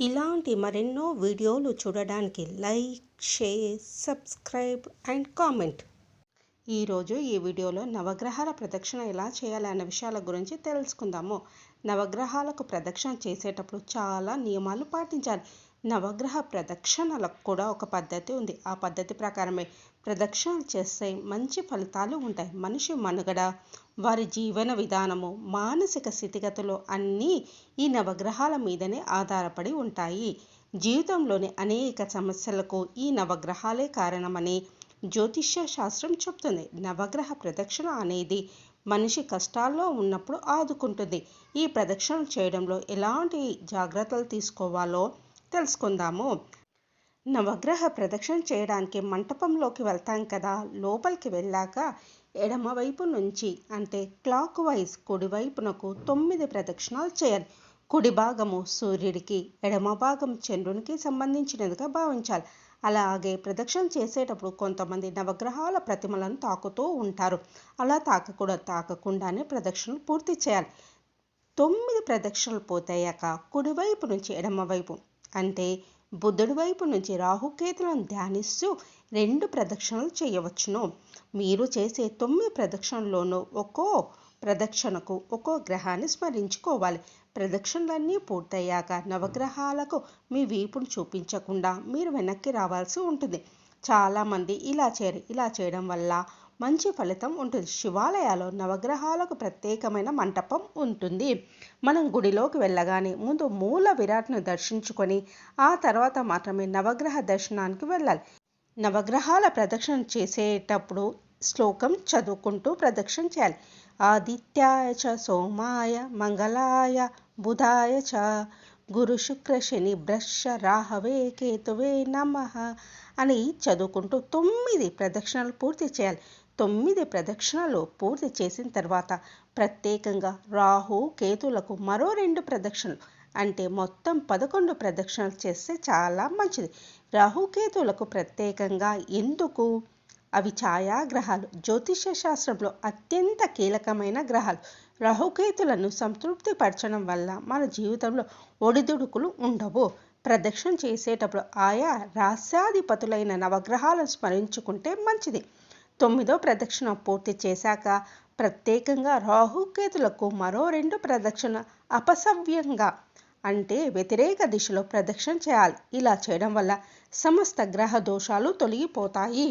ఇలాంటి మరెన్నో వీడియోలు చూడడానికి like share subscribe and comment. ఈరోజు ఈ వీడియోలో నవగ్రహాల ప్రదక్షిణ ఎలా చేయాలి విషయాల గురించి తెలుసుకుందాము. నవగ్రహాలకు ప్రదక్షిణ చేసేటప్పుడు చాలా నియమాలు పాటించాలి. నవగ్రహ ప్రదక్షిణలకు కూడా ఒక పద్ధతి ఉంది. ఆ పద్ధతి ప్రకారమే ప్రదక్షిణలు చేస్తే మంచి ఫలితాలు ఉంటాయి. మనిషి మనుగడ వారి జీవన విధానము మానసిక స్థితిగతులు అన్నీ ఈ నవగ్రహాల మీదనే ఆధారపడి ఉంటాయి. జీవితంలోని అనేక సమస్యలకు ఈ నవగ్రహాలే కారణమని జ్యోతిష్య శాస్త్రం చెప్తుంది. నవగ్రహ ప్రదక్షిణ అనేది మనిషి కష్టాల్లో ఉన్నప్పుడు ఆదుకుంటుంది. ఈ ప్రదక్షిణలు చేయడంలో ఎలాంటి జాగ్రత్తలు తీసుకోవాలో తెలుసుకుందాము. నవగ్రహ ప్రదక్షిణ చేయడానికి మంటపంలోకి వెళ్తాం కదా. లోపలికి వెళ్ళాక ఎడమవైపు నుంచి అంటే క్లాక్ వైజ్ కుడివైపునకు తొమ్మిది ప్రదక్షిణాలు చేయాలి. కుడి భాగము సూర్యుడికి ఎడమ భాగం చంద్రునికి సంబంధించినదిగా భావించాలి. అలాగే ప్రదక్షిణ చేసేటప్పుడు కొంతమంది నవగ్రహాల ప్రతిమలను తాకుతూ ఉంటారు. అలా తాకకూడదు తాకకుండానే ప్రదక్షిణలు పూర్తి చేయాలి. తొమ్మిది ప్రదక్షిణలు పూర్తయ్యాక కుడివైపు నుంచి ఎడమవైపు అంటే బుద్ధుడి వైపు నుంచి రాహుకేతులను ధ్యానిస్తూ రెండు ప్రదక్షిణలు చేయవచ్చును. మీరు చేసే తొమ్మిది ప్రదక్షిణల్లోనూ ఒక్కో ప్రదక్షిణకు ఒక్కో గ్రహాన్ని స్మరించుకోవాలి. ప్రదక్షిణలన్నీ పూర్తయ్యాక నవగ్రహాలకు మీ వీపును చూపించకుండా మీరు వెనక్కి రావాల్సి ఉంటుంది. చాలామంది ఇలా చేయరు ఇలా చేయడం వల్ల మంచి ఫలితం ఉంటుంది. శివాలయాల్లో నవగ్రహాలకు ప్రత్యేకమైన మంటపం ఉంటుంది. మనం గుడిలోకి వెళ్ళగానే ముందు మూల విరాట్ను దర్శించుకొని ఆ తర్వాత మాత్రమే నవగ్రహ దర్శనానికి వెళ్ళాలి. నవగ్రహాల ప్రదక్షిణ చేసేటప్పుడు శ్లోకం చదువుకుంటూ ప్రదక్షిణ చేయాలి. ఆదిత్యాయ చ సోమాయ మంగళాయ బుధాయ చ గురు శుక్ర శని బ్రష రాహవే కేతువే నమ అని చదువుకుంటూ తొమ్మిది ప్రదక్షిణలు పూర్తి చేయాలి. తొమ్మిది ప్రదక్షిణలు పూర్తి చేసిన తర్వాత ప్రత్యేకంగా రాహు కేతులకు మరో రెండు ప్రదక్షిణలు. అంటే మొత్తం పదకొండు ప్రదక్షిణలు చేస్తే చాలా మంచిది. రాహుకేతులకు ప్రత్యేకంగా ఎందుకు? అవి ఛాయాగ్రహాలు. జ్యోతిష శాస్త్రంలో అత్యంత కీలకమైన గ్రహాలు. రాహుకేతులను సంతృప్తిపరచడం వల్ల మన జీవితంలో ఒడిదుడుకులు ఉండవు. ప్రదక్షిణ చేసేటప్పుడు ఆయా రాస్యాధిపతులైన నవగ్రహాలను స్మరించుకుంటే మంచిది. తొమ్మిదో ప్రదక్షిణ పూర్తి చేశాక ప్రత్యేకంగా రాహుకేతులకు మరో రెండు ప్రదక్షిణ అపసవ్యంగా అంటే వ్యతిరేక దిశలో ప్రదక్షిణ చేయాలి. ఇలా చేయడం వల్ల సమస్త గ్రహ దోషాలు తొలగిపోతాయి.